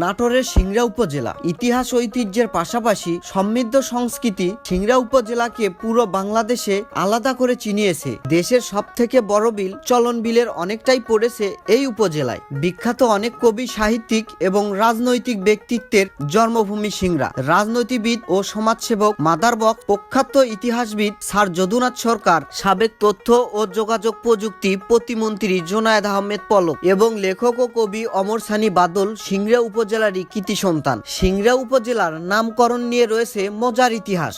নাটোরের সিংড়া উপজেলা। ইতিহাস ঐতিহ্যের পাশাপাশি সমৃদ্ধ সংস্কৃতি সিংড়া উপজেলাকে পুরো বাংলাদেশে আলাদা করে চিনিয়েছে। দেশের সব থেকে বড় বিল, চলন বিলের অনেকটাই পড়েছে এই উপজেলায়। বিখ্যাত অনেক কবি, সাহিত্যিক এবং রাজনৈতিক ব্যক্তিত্বের জন্মভূমি সিংড়া। রাজনীতিবিদ ও সমাজসেবক মাদারবক প্রখ্যাত ইতিহাসবিদ স্যার যদুনাথ সরকার, সাবেক তথ্য ও যোগাযোগ প্রযুক্তি প্রতিমন্ত্রী জোনায়েদ আহমেদ পলক এবং লেখক ও কবি অমর সানি বাদল সিংড়া উপজেলারই কৃতি সন্তান। সিংড়া উপজেলার নামকরণ নিয়ে রয়েছে মজার ইতিহাস।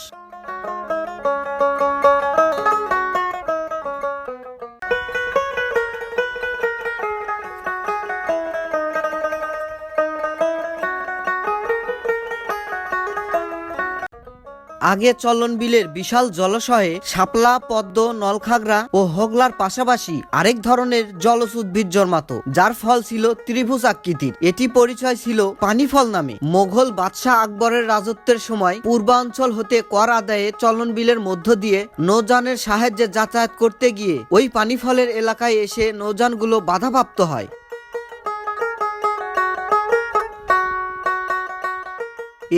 আগে চলন বিলের বিশাল জলাশয়ে শাপলা, পদ্ম, নলখাগড়া ও হোগলার পাশাপাশি আরেক ধরনের জলজ উদ্ভিদ জন্মাতো, যার ফল ছিল ত্রিভুজ আকৃতির। এটি পরিচয় ছিল পানিফল নামে। মোঘল বাদশাহ আকবরের রাজত্বের সময় পূর্বাঞ্চল হতে কর আদায়ে চলন বিলের মধ্য দিয়ে নৌযানের সাহায্যে যাতায়াত করতে গিয়ে ওই পানিফলের এলাকায় এসে নৌযানগুলো বাধাপ্রাপ্ত হয়।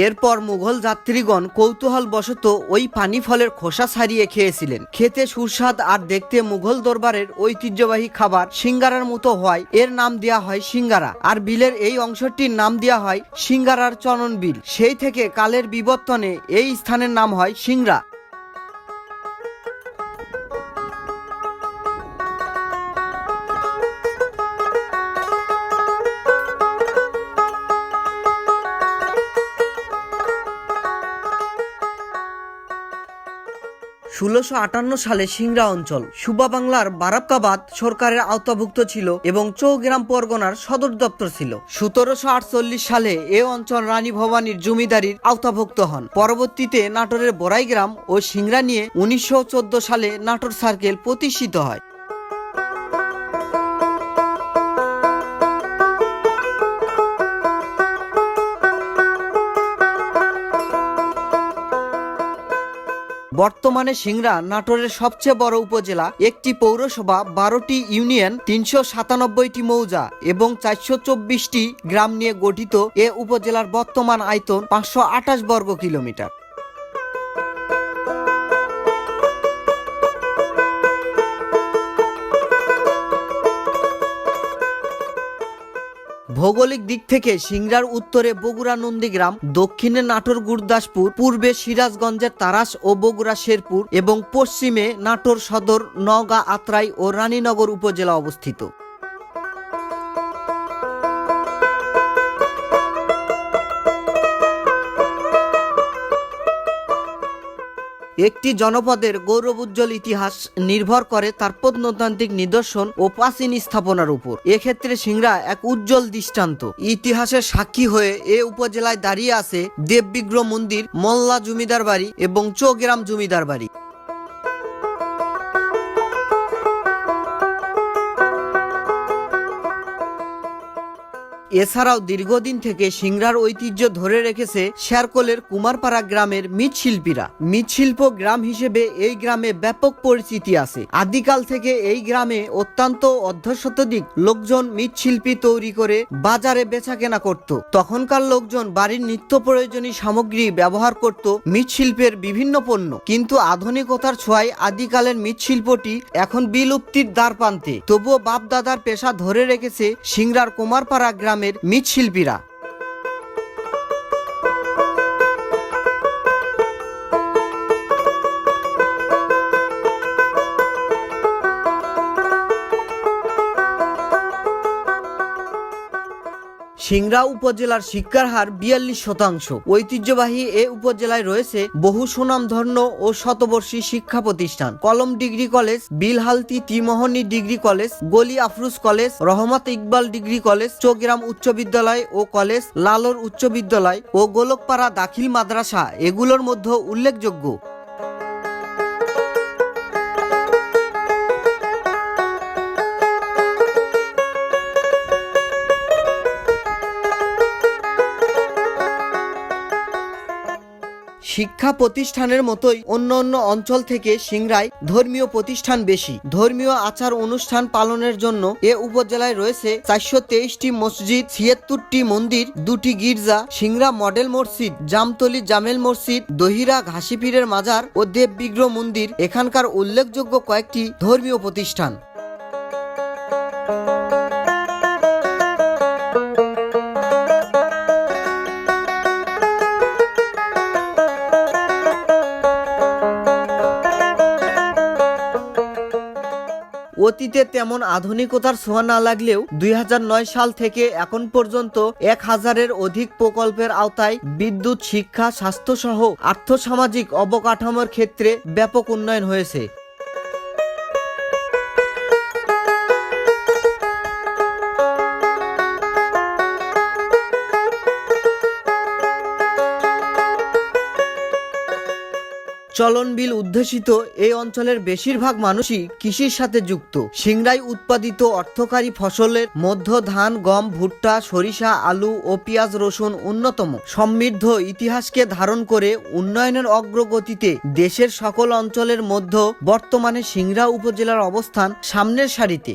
এরপর মুঘল যাত্রীগণ কৌতূহল বশত ওই পানি ফলের খোসা ছাড়িয়ে খেয়েছিলেন। খেতে সুস্বাদ আর দেখতে মুঘল দরবারের ঐতিহ্যবাহী খাবার সিঙ্গারার মতো হয়। এর নাম দেওয়া হয় সিঙ্গারা। আর বিলের এই অংশটির নাম দেওয়া হয় সিঙ্গারার চনন বিল। সেই থেকে কালের বিবর্তনে এই স্থানের নাম হয় সিংড়া ষোলোশো আটান্ন সালে সিংরা অঞ্চল, সুবা বাংলার বারাক্কাবাদ সরকারের আওতাভুক্ত ছিল এবং চৌগ্রাম পরগনার সদর দপ্তর ছিল। সতেরোশো আটচল্লিশ সালে এ অঞ্চল রানী ভবানীর জমিদারির আওতাভুক্ত হন। পরবর্তীতে নাটোরের বড়াইগ্রাম ও সিংরা নিয়ে উনিশশো চোদ্দ সালে নাটোর সার্কেল প্রতিষ্ঠিত হয়। বর্তমানে সিংড়া নাটোরের সবচেয়ে বড় উপজেলা, একটি পৌরসভা, বারোটি ইউনিয়ন, তিনশো সাতানব্বইটি মৌজা এবং চারশো চব্বিশটি গ্রাম নিয়ে গঠিত। এ উপজেলার বর্তমান আয়তন পাঁচশো আঠাশ বর্গ কিলোমিটার। ভৌগোলিক দিক থেকে সিংড়ার উত্তরে বগুড়া নন্দীগ্রাম, দক্ষিণে নাটোর গুরদাসপুর, পূর্বে সিরাজগঞ্জের তারাস ও বগুড়া শেরপুর এবং পশ্চিমে নাটোর সদর, নওগাঁ, আত্রাই ও রানীনগর উপজেলা অবস্থিত। একটি জনপদের গৌরব উজ্জ্বল ইতিহাস নির্ভর করে তার প্রত্নতান্ত্রিক নিদর্শন ও প্রাচীন স্থাপনার উপর। এক্ষেত্রে সিংড়া এক উজ্জ্বল দৃষ্টান্ত। ইতিহাসের সাক্ষী হয়ে এ উপজেলায় দাঁড়িয়ে আছে দেববিগ্রহ মন্দির, মোল্লা জমিদার বাড়ি এবং চৌগ্রাম জমিদার বাড়ি। এছাড়াও দীর্ঘদিন থেকে সিংড়ার ঐতিহ্য ধরে রেখেছে শেরকোলের কুমারপাড়া গ্রামের মৃৎশিল্পীরা। মৃৎশিল্প গ্রাম হিসেবে এই গ্রামে ব্যাপক পরিচিতি আছে। আদিকাল থেকে এই গ্রামে অত্যন্ত অর্ধশতাধিক লোকজন মৃৎশিল্পী তৈরি করে বাজারে বেচা কেনা করত। তখনকার লোকজন বাড়ির নিত্য প্রয়োজনীয় সামগ্রী ব্যবহার করত মৃৎশিল্পের বিভিন্ন পণ্য। কিন্তু আধুনিকতার ছোঁয়ায় আদিকালের মৃৎশিল্পটি এখন বিলুপ্তির দ্বার প্রান্তে। তবুও বাপ দাদার পেশা ধরে রেখেছে সিংড়ার কুমারপাড়া গ্রামের মৃৎশিল্পীরা। সিংড়া উপজেলার শিক্ষার হার বিয়াল্লিশ শতাংশ। ঐতিহ্যবাহী এ উপজেলায় রয়েছে বহু সুনামধন্য ও শতবর্ষী শিক্ষা প্রতিষ্ঠান। Kalam degree college, Bilhalti Trimohini degree college, Goli Afruz college, রহমত ইকবাল ডিগ্রি কলেজ, চৌগ্রাম উচ্চ বিদ্যালয় ও কলেজ, লালর উচ্চ বিদ্যালয় ও গোলকপাড়া দাখিল মাদ্রাসা এগুলোর মধ্যে উল্লেখযোগ্য। শিক্ষা প্রতিষ্ঠানের মতোই অন্য অন্য অঞ্চল থেকে সিংড়ায় ধর্মীয় প্রতিষ্ঠান বেশি। ধর্মীয় আচার অনুষ্ঠান পালনের জন্য এ উপজেলায় রয়েছে চারশো তেইশটি মসজিদ, ছিয়াত্তরটি মন্দির, দুটি গির্জা সিংরা মডেল মসজিদ, জামতলি জামেল মসজিদ, দহিরা ঘাসিপীরের মাজার ও দেব বিগ্রহ মন্দির। এখানকার উল্লেখযোগ্য কয়েকটি ধর্মীয় প্রতিষ্ঠান। অতীতে তেমন আধুনিকতার ছোঁয়া না লাগলেও দুই হাজার নয় সাল থেকে এখন পর্যন্ত এক হাজারের অধিক প্রকল্পের আওতায় বিদ্যুৎ, শিক্ষা, স্বাস্থ্যসহ আর্থসামাজিক অবকাঠামোর ক্ষেত্রে ব্যাপক উন্নয়ন হয়েছে। চলন বিল উদ্দেশিত এই অঞ্চলের বেশিরভাগ মানুষই কৃষির সাথে যুক্ত। সিংড়াই উৎপাদিত অর্থকারী ফসলের মধ্য ধান, গম, ভুট্টা, সরিষা, আলু ও পেঁয়াজ রসুন অন্যতম। সমৃদ্ধ ইতিহাসকে ধারণ করে উন্নয়নের অগ্রগতিতে দেশের সকল অঞ্চলের মধ্যে বর্তমানে সিংড়া উপজেলার অবস্থান সামনের সারিতে।